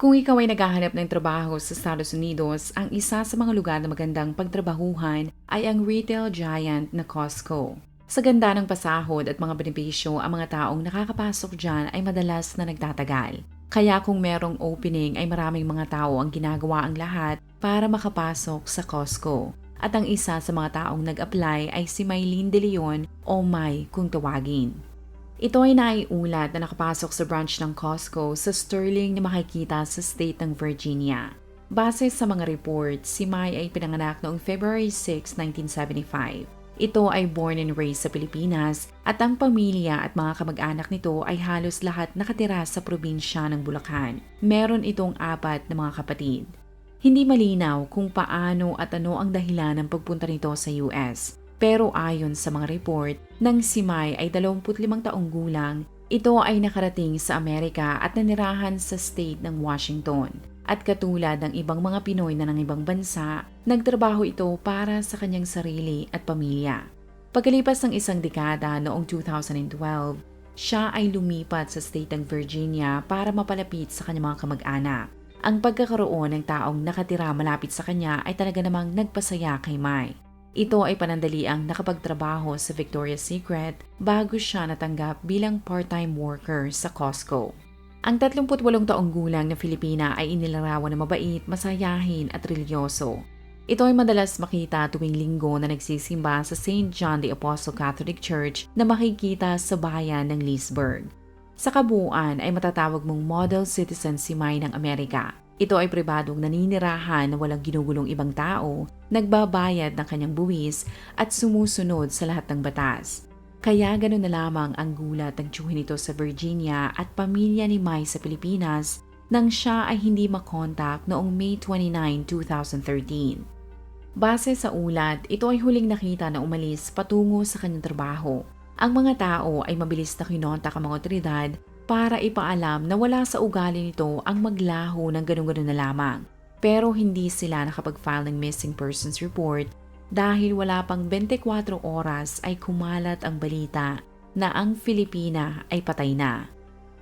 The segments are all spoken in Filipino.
Kung ikaw ay naghahanap ng trabaho sa Estados Unidos, ang isa sa mga lugar na magandang pagtrabahuhan ay ang retail giant na Costco. Sa ganda ng pasahod at mga benepisyo, ang mga taong nakakapasok dyan ay madalas na nagtatagal. Kaya kung merong opening ay maraming mga tao ang ginagawa ang lahat para makapasok sa Costco. At ang isa sa mga taong nag-apply ay si Maylene De Leon o May kung tawagin. Ito ay naiulat na nakapasok sa branch ng Costco sa Sterling na makikita sa state ng Virginia. Base sa mga report, si Mai ay pinanganak noong February 6, 1975. Ito ay born and raised sa Pilipinas at ang pamilya at mga kamag-anak nito ay halos lahat nakatira sa probinsya ng Bulacan. Meron itong apat na mga kapatid. Hindi malinaw kung paano at ano ang dahilan ng pagpunta nito sa US. Pero ayon sa mga report, nang si Mai ay 25 taong gulang, ito ay nakarating sa Amerika at nanirahan sa state ng Washington. At katulad ng ibang mga Pinoy na ng ibang bansa, nagtrabaho ito para sa kanyang sarili at pamilya. Pagkalipas ng isang dekada noong 2012, siya ay lumipat sa state ng Virginia para mapalapit sa kanyang mga kamag-anak. Ang pagkakaroon ng taong nakatira malapit sa kanya ay talaga namang nagpasaya kay Mai. Ito ay panandaliang nakapagtrabaho sa Victoria's Secret bago siya natanggap bilang part-time worker sa Costco. Ang 38 taong gulang na Filipina ay inilarawan na mabait, masayahin at religyoso. Ito ay madalas makita tuwing linggo na nagsisimba sa St. John the Apostle Catholic Church na makikita sa bayan ng Leesburg. Sa kabuuan ay matatawag mong model citizen si May ng Amerika ito ay pribadong naninirahan na walang ginugulong ibang tao, nagbabayad ng kanyang buwis at sumusunod sa lahat ng batas. Kaya ganoon na lamang ang gulat ng tiyuhin nito sa Virginia at pamilya ni Mai sa Pilipinas nang siya ay hindi makontak noong May 29, 2013. Base sa ulat, ito ay huling nakita na umalis patungo sa kanyang trabaho. Ang mga tao ay mabilis na kinontak ang mga otoridad para ipaalam na wala sa ugali nito ang maglaho ng ganun-ganun na lamang. Pero hindi sila nakapag-file ng missing persons report dahil wala pang 24 oras ay kumalat ang balita na ang Filipina ay patay na.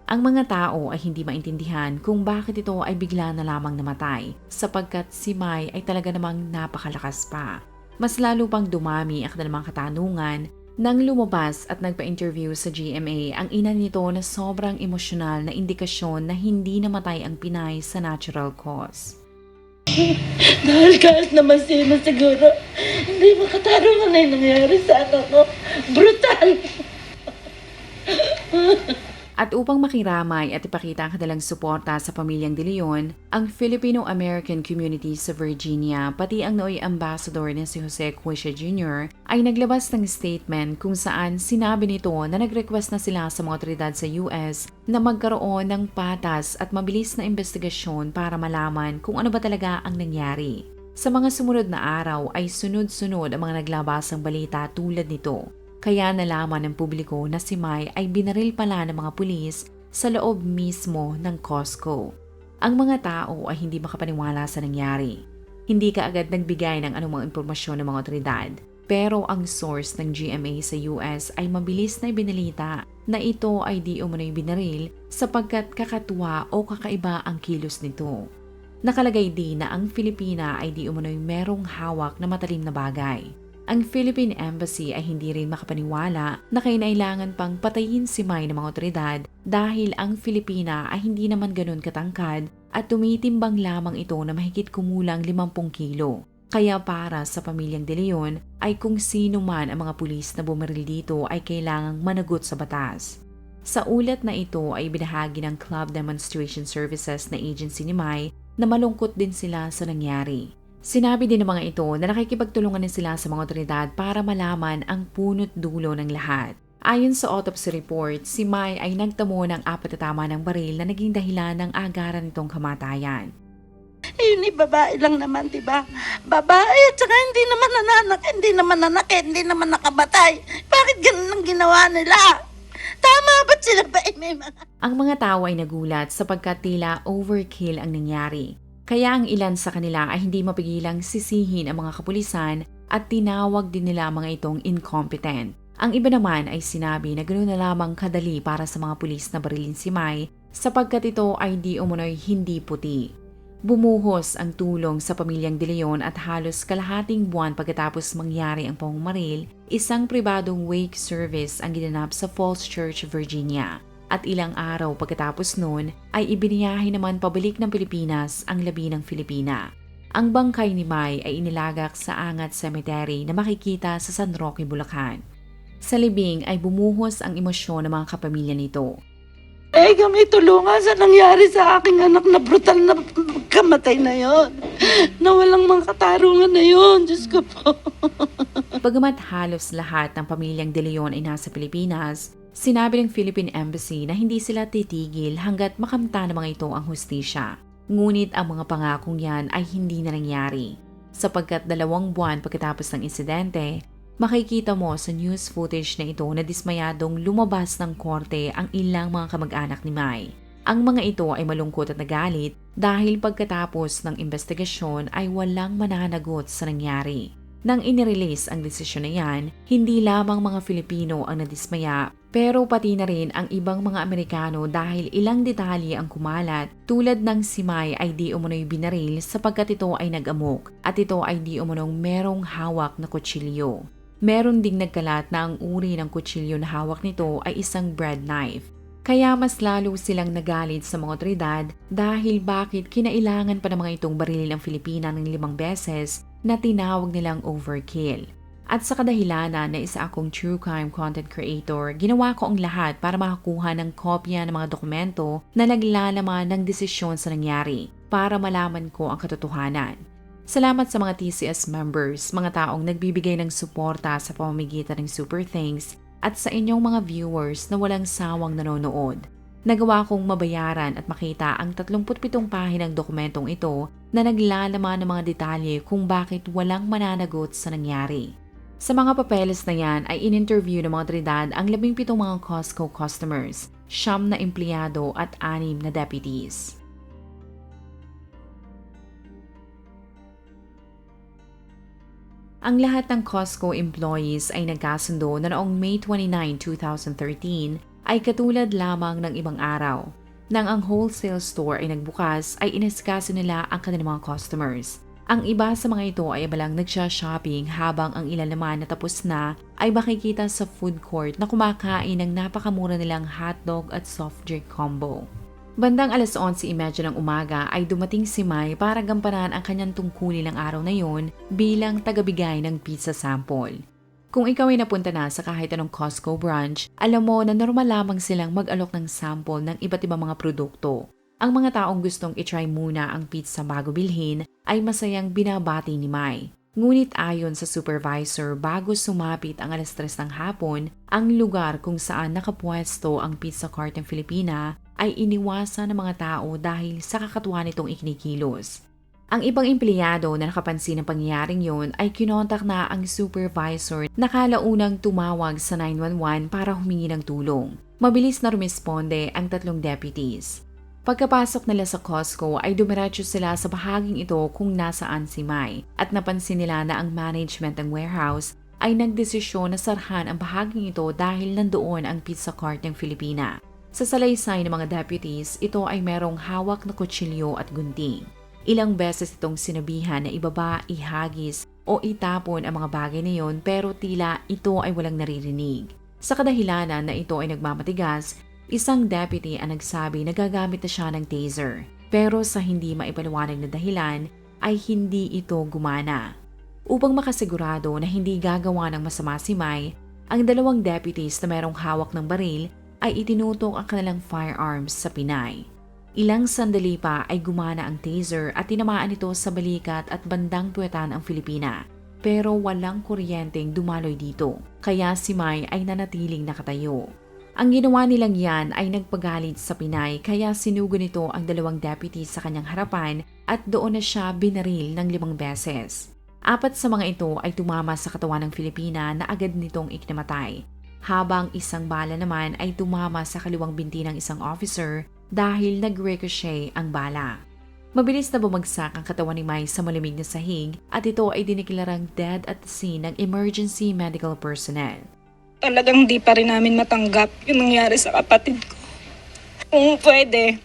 Ang mga tao ay hindi maintindihan kung bakit ito ay bigla na lamang namatay sapagkat si Mai ay talaga namang napakalakas pa. Mas lalo pang dumami ang kanilang katanungan nang lumabas at nagpa-interview sa GMA ang ina nito na sobrang emosyonal na indikasyon na hindi namatay ang Pinay sa natural cause. Dahil kahit naman sino siguro, hindi makatarungan na yung nangyari sa anak ko. Brutal! At upang makiramay at ipakita ang kanilang suporta sa pamilyang De Leon, ang Filipino-American community sa Virginia pati ang nooy ambassador na si Jose Cuisha Jr. ay naglabas ng statement kung saan sinabi nito na nag-request na sila sa mga otoridad sa US na magkaroon ng patas at mabilis na investigasyon para malaman kung ano ba talaga ang nangyari. Sa mga sumunod na araw ay sunod-sunod ang mga naglabasang balita tulad nito kaya nalaman ng publiko na si Mai ay binaril pala ng mga pulis sa loob mismo ng Costco. Ang mga tao ay hindi makapaniwala sa nangyari. Hindi ka agad nagbigay ng anumang impormasyon ng mga otoridad. Pero ang source ng GMA sa US ay mabilis na ibinalita na ito ay di umano'y binaril sapagkat kakatuwa o kakaiba ang kilos nito. Nakalagay din na ang Filipina ay di umano'y merong hawak na matalim na bagay ang Philippine Embassy ay hindi rin makapaniwala na kainailangan pang patayin si Mai ng mga otoridad dahil ang Filipina ay hindi naman ganun katangkad at tumitimbang lamang ito na mahigit kumulang 50 kilo. Kaya para sa pamilyang De Leon ay kung sino man ang mga pulis na bumaril dito ay kailangang managot sa batas. Sa ulat na ito ay binahagi ng Club Demonstration Services na agency ni Mai na malungkot din sila sa nangyari. Sinabi din ng mga ito na nakikipagtulungan din sila sa mga otoridad para malaman ang punot dulo ng lahat. Ayon sa autopsy report, si Mai ay nagtamo ng apat na tama ng baril na naging dahilan ng agaran nitong kamatayan. Yun eh, babae lang naman, di ba? Babae at saka hindi naman nananak, hindi naman nanakit, hindi naman nakabatay. Bakit ganun ang ginawa nila? Tama ba't sila ba eh, may mga... Ang mga tao ay nagulat sapagkat tila overkill ang nangyari. Kaya ang ilan sa kanila ay hindi mapigilang sisihin ang mga kapulisan at tinawag din nila mga itong incompetent. Ang iba naman ay sinabi na ganoon na lamang kadali para sa mga pulis na barilin si Mai sapagkat ito ay di umunoy hindi puti. Bumuhos ang tulong sa pamilyang De Leon at halos kalahating buwan pagkatapos mangyari ang pangmaril, isang pribadong wake service ang ginanap sa Falls Church, Virginia. At ilang araw pagkatapos noon ay ibiniyahe naman pabalik ng Pilipinas ang labi ng Filipina. Ang bangkay ni Mai ay inilagak sa Angat Cemetery na makikita sa San Roque, Bulacan. Sa libing ay bumuhos ang emosyon ng mga kapamilya nito. Eh, kami tulungan sa nangyari sa aking anak na brutal na kamatay na yon. Na walang mga katarungan na yon. Diyos ko po. Bagamat halos lahat ng pamilyang De Leon ay nasa Pilipinas, sinabi ng Philippine Embassy na hindi sila titigil hanggat makamta ng mga ito ang hustisya. Ngunit ang mga pangakong yan ay hindi na nangyari. Sapagkat dalawang buwan pagkatapos ng insidente, makikita mo sa news footage na ito na dismayadong lumabas ng korte ang ilang mga kamag-anak ni Mai. Ang mga ito ay malungkot at nagalit dahil pagkatapos ng investigasyon ay walang mananagot sa nangyari. Nang inirelease ang desisyon na yan, hindi lamang mga Filipino ang nadismaya pero pati na rin ang ibang mga Amerikano dahil ilang detalye ang kumalat tulad ng si Mai ay di umunoy binaril sapagkat ito ay nag-amok at ito ay di umunong merong hawak na kutsilyo. Meron ding nagkalat na ang uri ng kutsilyo na hawak nito ay isang bread knife. Kaya mas lalo silang nagalit sa mga otoridad dahil bakit kinailangan pa ng mga itong barilin ang Filipina ng limang beses na tinawag nilang overkill. At sa kadahilanan na isa akong true crime content creator, ginawa ko ang lahat para makakuha ng kopya ng mga dokumento na naglalaman ng desisyon sa nangyari para malaman ko ang katotohanan. Salamat sa mga TCS members, mga taong nagbibigay ng suporta sa pamamagitan ng Super Thanks at sa inyong mga viewers na walang sawang nanonood. Nagawa kong mabayaran at makita ang 37 pahinang dokumentong ito na naglalaman ng mga detalye kung bakit walang mananagot sa nangyari. Sa mga papeles na yan ay in-interview ng mga tridad ang 17 mga Costco customers, siyam na empleyado at anim na deputies. Ang lahat ng Costco employees ay nagkasundo na noong May 29, 2013 ay katulad lamang ng ibang araw. Nang ang wholesale store ay nagbukas ay ineskaso nila ang kanilang mga customers. Ang iba sa mga ito ay abalang nagsha-shopping habang ang ilan naman na tapos na ay makikita sa food court na kumakain ng napakamura nilang hotdog at soft drink combo. Bandang alas 11.30 ng umaga ay dumating si Mai para gampanan ang kanyang tungkulin ng araw na yon bilang tagabigay ng pizza sample. Kung ikaw ay napunta na sa kahit anong Costco branch, alam mo na normal lamang silang mag-alok ng sample ng iba't ibang mga produkto. Ang mga taong gustong itry muna ang pizza bago bilhin ay masayang binabati ni Mai. Ngunit ayon sa supervisor, bago sumapit ang alas 3 ng hapon, ang lugar kung saan nakapwesto ang pizza cart ng Filipina ay iniwasan ng mga tao dahil sa kakatuwa nitong ikinikilos. Ang ibang empleyado na nakapansin ng pangyayaring yon ay kinontak na ang supervisor na kalaunang tumawag sa 911 para humingi ng tulong. Mabilis na rumisponde ang tatlong deputies. Pagkapasok nila sa Costco ay dumiretso sila sa bahaging ito kung nasaan si Mai at napansin nila na ang management ng warehouse ay nagdesisyon na sarhan ang bahaging ito dahil nandoon ang pizza cart ng Filipina. Sa salaysay ng mga deputies, ito ay merong hawak na kutsilyo at gunting. Ilang beses itong sinabihan na ibaba, ihagis o itapon ang mga bagay na yon pero tila ito ay walang naririnig. Sa kadahilanan na ito ay nagmamatigas, isang deputy ang nagsabi na gagamit na siya ng taser. Pero sa hindi maipaliwanag na dahilan ay hindi ito gumana. Upang makasigurado na hindi gagawa ng masama si Mai, ang dalawang deputies na merong hawak ng baril ay itinutok ang kanilang firearms sa Pinay. Ilang sandali pa ay gumana ang taser at tinamaan ito sa balikat at bandang puwetan ang Filipina. Pero walang kuryenteng dumaloy dito, kaya si Mai ay nanatiling nakatayo. Ang ginawa nilang yan ay nagpagalit sa Pinay kaya sinugo nito ang dalawang deputy sa kanyang harapan at doon na siya binaril ng limang beses. Apat sa mga ito ay tumama sa katawan ng Filipina na agad nitong ikinamatay, habang isang bala naman ay tumama sa kaliwang binti ng isang officer dahil nag-ricochet ang bala. Mabilis na bumagsak ang katawan ni Mai sa malamig na sahig at ito ay diniklarang dead at the scene ng emergency medical personnel. Talagang di pa rin namin matanggap yung nangyari sa kapatid ko. Kung pwede,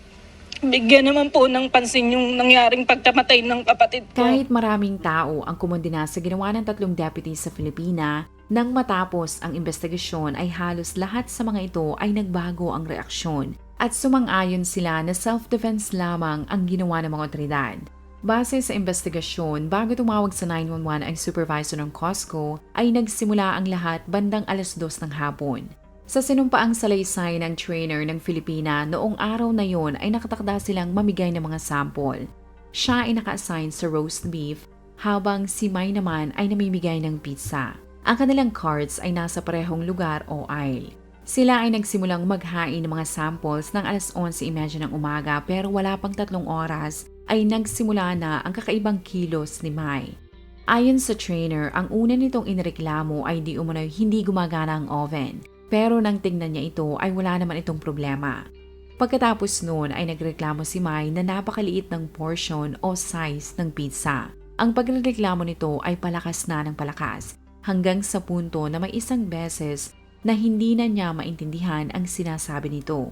bigyan naman po ng pansin yung nangyaring pagkamatay ng kapatid ko. Kahit maraming tao ang kumundina sa ginawa ng tatlong deputy sa Filipina, nang matapos ang investigasyon ay halos lahat sa mga ito ay nagbago ang reaksyon at sumang-ayon sila na self-defense lamang ang ginawa ng mga otoridad. Base sa investigasyon, bago tumawag sa 911 ang supervisor ng Costco, ay nagsimula ang lahat bandang alas dos ng hapon. Sa sinumpaang salaysay ng trainer ng Filipina, noong araw na yon ay nakatakda silang mamigay ng mga sample. Siya ay naka-assign sa roast beef, habang si Mai naman ay namimigay ng pizza. Ang kanilang cards ay nasa parehong lugar o aisle. Sila ay nagsimulang maghain ng mga samples ng alas 11.30 ng umaga pero wala pang tatlong oras ay nagsimula na ang kakaibang kilos ni Mai. Ayon sa trainer, ang una nitong inireklamo ay di umano'y hindi gumagana ang oven. Pero nang tingnan niya ito ay wala naman itong problema. Pagkatapos noon ay nagreklamo si Mai na napakaliit ng portion o size ng pizza. Ang pagreklamo nito ay palakas na ng palakas hanggang sa punto na may isang beses na hindi na niya maintindihan ang sinasabi nito.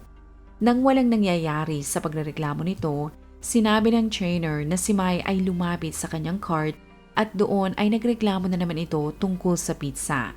Nang walang nangyayari sa pagrereklamo nito, sinabi ng trainer na si Mai ay lumapit sa kanyang cart at doon ay nagreklamo na naman ito tungkol sa pizza.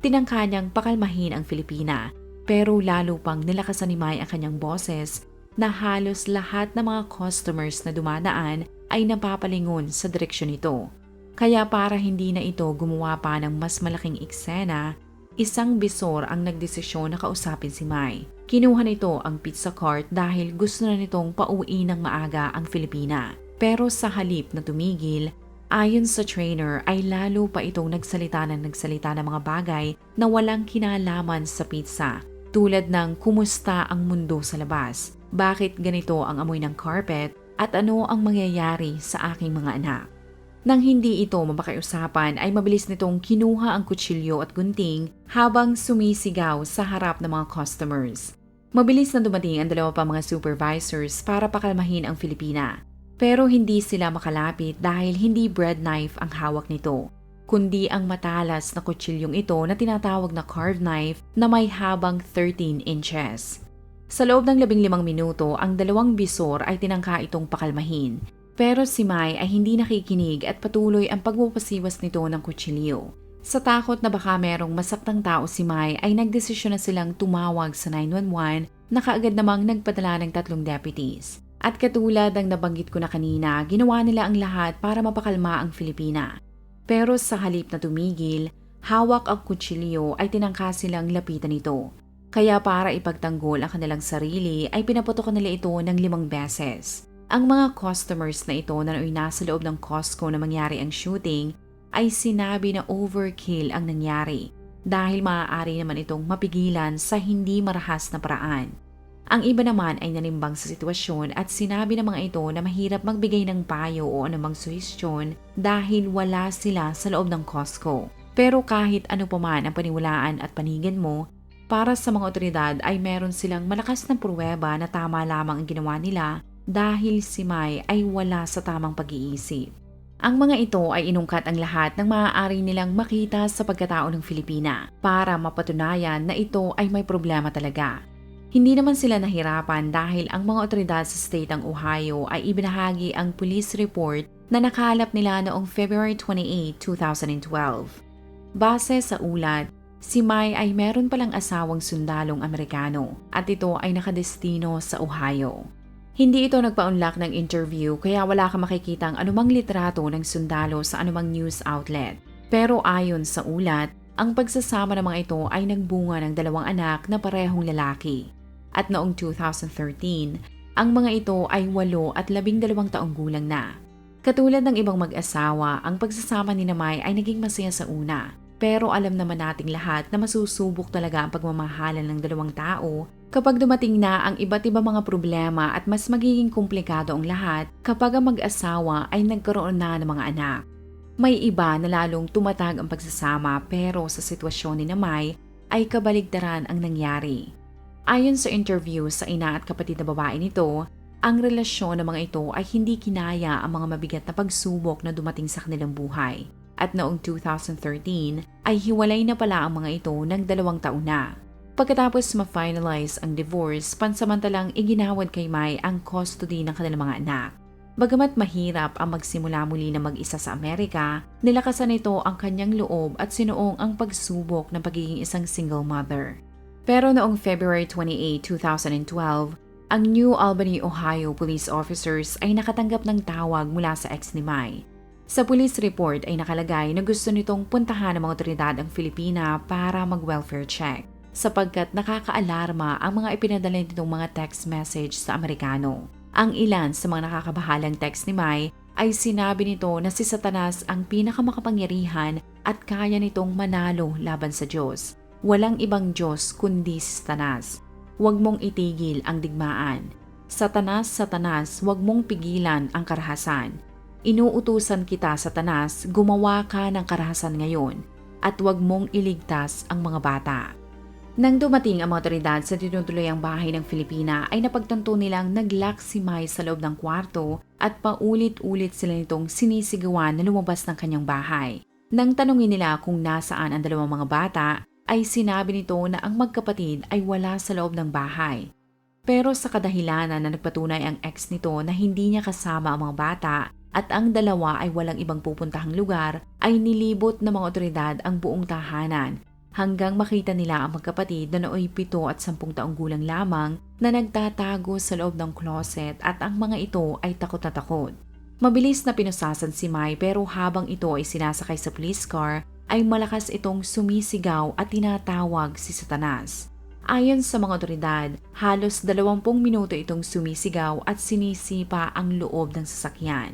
Tinangka niyang pakalmahin ang Filipina pero lalo pang nilakasan ni Mai ang kanyang boses na halos lahat ng mga customers na dumadaan ay napapalingon sa direksyon nito. Kaya para hindi na ito gumawa pa ng mas malaking eksena, isang bisor ang nagdesisyon na kausapin si Mai. Kinuha nito ang pizza cart dahil gusto na nitong pauwi ng maaga ang Filipina. Pero sa halip na tumigil, ayon sa trainer ay lalo pa itong nagsalita ng nagsalita ng mga bagay na walang kinalaman sa pizza. Tulad ng kumusta ang mundo sa labas, bakit ganito ang amoy ng carpet, at ano ang mangyayari sa aking mga anak. Nang hindi ito mapakiusapan ay mabilis nitong kinuha ang kutsilyo at gunting habang sumisigaw sa harap ng mga customers. Mabilis na dumating ang dalawa pa mga supervisors para pakalmahin ang Filipina. Pero hindi sila makalapit dahil hindi bread knife ang hawak nito, kundi ang matalas na kutsilyong ito na tinatawag na carved knife na may habang 13 inches. Sa loob ng labing limang minuto, ang dalawang bisor ay tinangka itong pakalmahin pero si Mai ay hindi nakikinig at patuloy ang pagpapasiwas nito ng kutsilyo. Sa takot na baka merong masaktang tao si Mai ay nagdesisyon na silang tumawag sa 911 na kaagad namang nagpadala ng tatlong deputies. At katulad ng nabanggit ko na kanina, ginawa nila ang lahat para mapakalma ang Filipina. Pero sa halip na tumigil, hawak ang kutsilyo ay tinangka silang lapitan nito. Kaya para ipagtanggol ang kanilang sarili ay pinaputokan nila ito ng limang beses. Ang mga customers na ito na nasa loob ng Costco na mangyari ang shooting ay sinabi na overkill ang nangyari dahil maaari naman itong mapigilan sa hindi marahas na paraan. Ang iba naman ay nanimbang sa sitwasyon at sinabi ng mga ito na mahirap magbigay ng payo o anumang suhestyon dahil wala sila sa loob ng Costco. Pero kahit ano pa man ang paniwalaan at paningin mo, para sa mga otoridad ay meron silang malakas na pruweba na tama lamang ang ginawa nila dahil si Mai ay wala sa tamang pag-iisip. Ang mga ito ay inungkat ang lahat ng maaari nilang makita sa pagkatao ng Filipina para mapatunayan na ito ay may problema talaga. Hindi naman sila nahirapan dahil ang mga otoridad sa state ng Ohio ay ibinahagi ang police report na nakalap nila noong February 28, 2012. Base sa ulat, si Mai ay meron palang asawang sundalong Amerikano at ito ay nakadestino sa Ohio. Hindi ito nagpaunlak ng interview kaya wala kang makikitang anumang litrato ng sundalo sa anumang news outlet. Pero ayon sa ulat, ang pagsasama ng mga ito ay nagbunga ng dalawang anak na parehong lalaki. At noong 2013, Ang mga ito ay walo at labing dalawang taong gulang na. Katulad ng ibang mag-asawa, ang pagsasama ni Namay ay naging masaya sa una. Pero alam naman nating lahat na masusubok talaga ang pagmamahalan ng dalawang tao kapag dumating na ang iba't ibang mga problema at mas magiging komplikado ang lahat kapag ang mag-asawa ay nagkaroon na ng mga anak. May iba na lalong tumatag ang pagsasama pero sa sitwasyon ni Namay ay kabaligtaran ang nangyari. Ayon sa interview sa ina at kapatid na babae nito, ang relasyon ng mga ito ay hindi kinaya ang mga mabigat na pagsubok na dumating sa kanilang buhay. At noong 2013 ay hiwalay na pala ang mga ito ng dalawang taon na. Pagkatapos ma-finalize ang divorce, pansamantalang iginawad kay Mai ang custody ng kanilang mga anak. Bagamat mahirap ang magsimula muli na mag-isa sa Amerika, nilakasan nito ang kanyang loob at sinuong ang pagsubok ng pagiging isang single mother. Pero noong February 28, 2012, ang New Albany, Ohio police officers ay nakatanggap ng tawag mula sa ex ni Mai. Sa police report ay nakalagay na gusto nitong puntahan ng mga otoridad ang Filipina para mag-welfare check sapagkat nakakaalarma ang mga ipinadala nitong mga text message sa Amerikano. Ang ilan sa mga nakakabahalang text ni Mai ay sinabi nito na si Satanas ang pinakamakapangyarihan at kaya nitong manalo laban sa Diyos. Walang ibang Diyos kundi si Satanas. Huwag mong itigil ang digmaan. Satanas, Satanas, huwag mong pigilan ang karahasan. Inuutusan kita, Satanas, gumawa ka ng karahasan ngayon at huwag mong iligtas ang mga bata. Nang dumating ang mga otoridad sa tinutuluyang bahay ng Filipina ay napagtanto nilang naglock si Mai sa loob ng kwarto at paulit-ulit sila nitong sinisigawan na lumabas ng kanyang bahay. Nang tanungin nila kung nasaan ang dalawang mga bata, ay sinabi nito na ang magkapatid ay wala sa loob ng bahay. Pero sa kadahilanan na nagpatunay ang ex nito na hindi niya kasama ang mga bata at ang dalawa ay walang ibang pupuntahang lugar, ay nilibot ng mga otoridad ang buong tahanan hanggang makita nila ang magkapatid na nooy pito at sampung taong gulang lamang na nagtatago sa loob ng closet at ang mga ito ay takot na takot. Mabilis na pinusasan si Mai pero habang ito ay sinasakay sa police car ay malakas itong sumisigaw at tinatawag si Satanas. Ayon sa mga otoridad, halos 20 minuto itong sumisigaw at sinisipa ang loob ng sasakyan.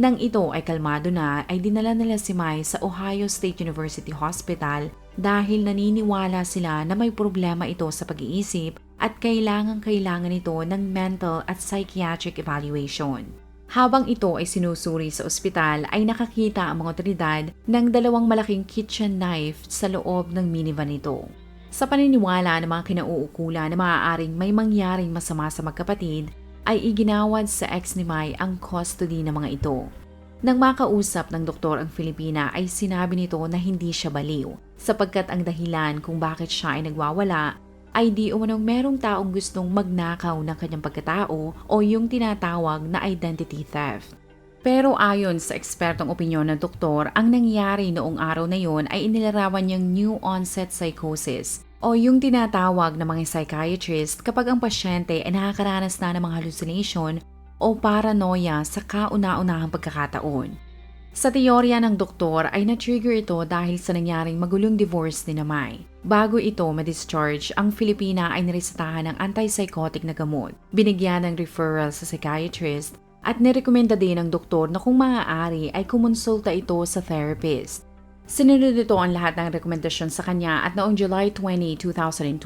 Nang ito ay kalmado na, ay dinala nila si Mai sa Ohio State University Hospital dahil naniniwala sila na may problema ito sa pag-iisip at kailangang-kailangan ito ng mental at psychiatric evaluation. Habang ito ay sinusuri sa ospital ay nakakita ang mga otoridad ng dalawang malaking kitchen knife sa loob ng minivan nito. Sa paniniwala ng mga kinauukula na maaaring may mangyaring masama sa magkapatid, ay iginawad sa ex ni Mai ang custody ng mga ito. Nang makausap ng doktor ang Filipina ay sinabi nito na hindi siya baliw sapagkat ang dahilan kung bakit siya ay nagwawala ay di umanong merong taong gustong magnakaw ng kanyang pagkatao o yung tinatawag na identity theft. Pero ayon sa ekspertong opinyon ng doktor, ang nangyari noong araw na yon ay inilarawan niyang new onset psychosis o yung tinatawag ng mga psychiatrist kapag ang pasyente ay nakakaranas na ng mga hallucination o paranoia sa kauna-unahang pagkakataon. Sa teorya ng doktor ay na-trigger ito dahil sa nangyaring magulong divorce ni Namay. Bago ito ma-discharge, ang Filipina ay niresetahan ng antipsychotic na gamot, binigyan ng referral sa psychiatrist at nirekomenda din ng doktor na kung maaari ay kumonsulta ito sa therapist. Sinunod ito ang lahat ng rekomendasyon sa kanya at noong July 20, 2012,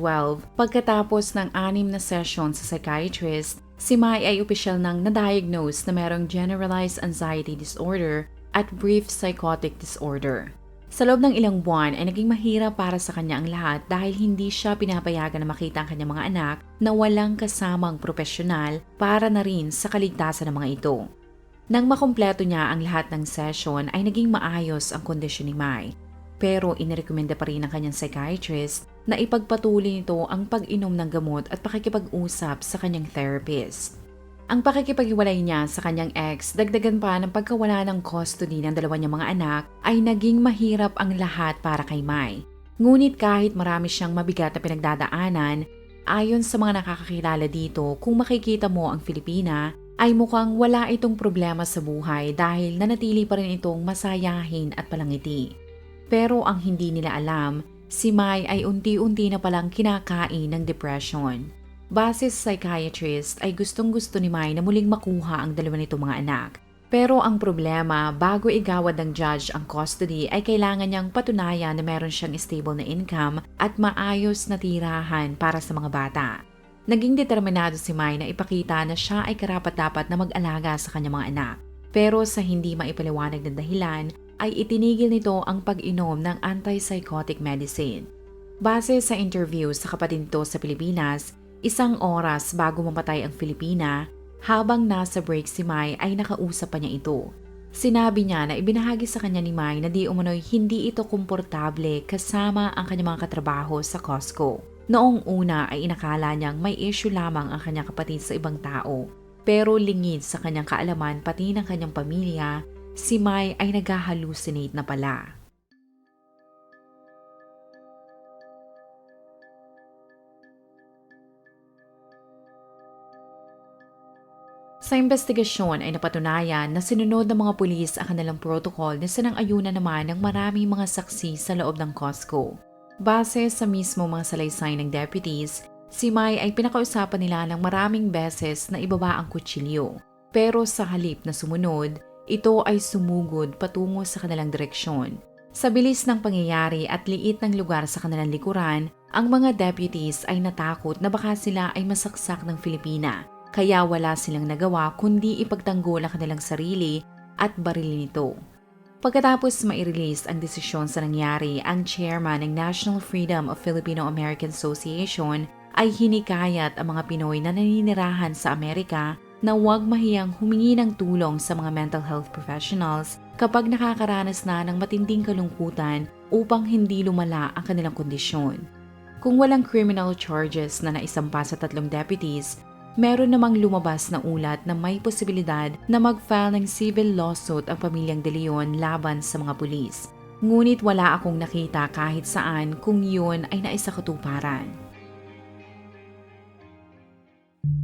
pagkatapos ng anim na session sa psychiatrist, si Mai ay opisyal nang na-diagnose na merong generalized anxiety disorder at brief psychotic disorder. Sa loob ng ilang buwan ay naging mahirap para sa kanya ang lahat dahil hindi siya pinapayagan na makita ang kanyang mga anak na walang kasamang profesional para na rin sa kaligtasan ng mga ito. Nang makumpleto niya ang lahat ng session ay naging maayos ang kondisyon ni Mai. Pero inirekomenda pa rin ng kanyang psychiatrist na ipagpatuloy nito ang pag-inom ng gamot at pakikipag-usap sa kanyang therapist. Ang pakikipaghiwalay niya sa kanyang ex, dagdagan pa ng pagkawala ng custody ng dalawa niyang mga anak, ay naging mahirap ang lahat para kay Mai. Ngunit kahit marami siyang mabigat na pinagdadaanan, ayon sa mga nakakakilala dito, kung makikita mo ang Filipina, ay mukhang wala itong problema sa buhay dahil nanatili pa rin itong masayahin at palangiti. Pero ang hindi nila alam, si Mai ay unti-unti na palang kinakain ng depression. Base sa psychiatrist ay gustong gusto ni Mai na muling makuha ang dalawa nitong mga anak. Pero ang problema, bago igawad ng judge ang custody ay kailangan niyang patunayan na meron siyang stable na income at maayos na tirahan para sa mga bata. Naging determinado si Mai na ipakita na siya ay karapat-dapat na mag-alaga sa kanyang mga anak. Pero sa hindi maipaliwanag na dahilan, ay itinigil nito ang pag-inom ng antipsychotic medicine. Base sa interview sa kapatid nito sa Pilipinas, isang oras bago mamatay ang Filipina, habang nasa break si Mai ay nakausap pa niya ito. Sinabi niya na ibinahagi sa kanya ni Mai na di umano'y hindi ito komportable kasama ang kanyang mga katrabaho sa Costco. Noong una ay inakala niyang may issue lamang ang kanyang kapatid sa ibang tao. Pero lingid sa kanyang kaalaman pati ng kanyang pamilya, si Mai ay nag-hallucinate na pala. Sa investigasyon ay napatunayan na sinunod ng mga pulis ang kanilang protocol na sinang-ayunan naman ng maraming mga saksi sa loob ng Costco. Base sa mismo mga salaysay ng deputies, si Mai ay pinakausapan nila ng maraming beses na ibaba ang kutsilyo. Pero sa halip na sumunod, ito ay sumugod patungo sa kanilang direksyon. Sa bilis ng pangyayari at liit ng lugar sa kanilang likuran, ang mga deputies ay natakot na baka sila ay masaksak ng Filipina kaya wala silang nagawa kundi ipagtanggol ang kanilang sarili at barilin ito. Pagkatapos mai-release ang desisyon sa nangyari, ang chairman ng National Freedom of Filipino-American Association ay hinikayat ang mga Pinoy na naninirahan sa Amerika na huwag mahiyang humingi ng tulong sa mga mental health professionals kapag nakakaranas na ng matinding kalungkutan upang hindi lumala ang kanilang kondisyon. Kung walang criminal charges na naisampa sa tatlong deputies, meron namang lumabas na ulat na may posibilidad na mag-file ng civil lawsuit ang pamilyang De Leon laban sa mga pulis. Ngunit wala akong nakita kahit saan kung yun ay naisakatuparan.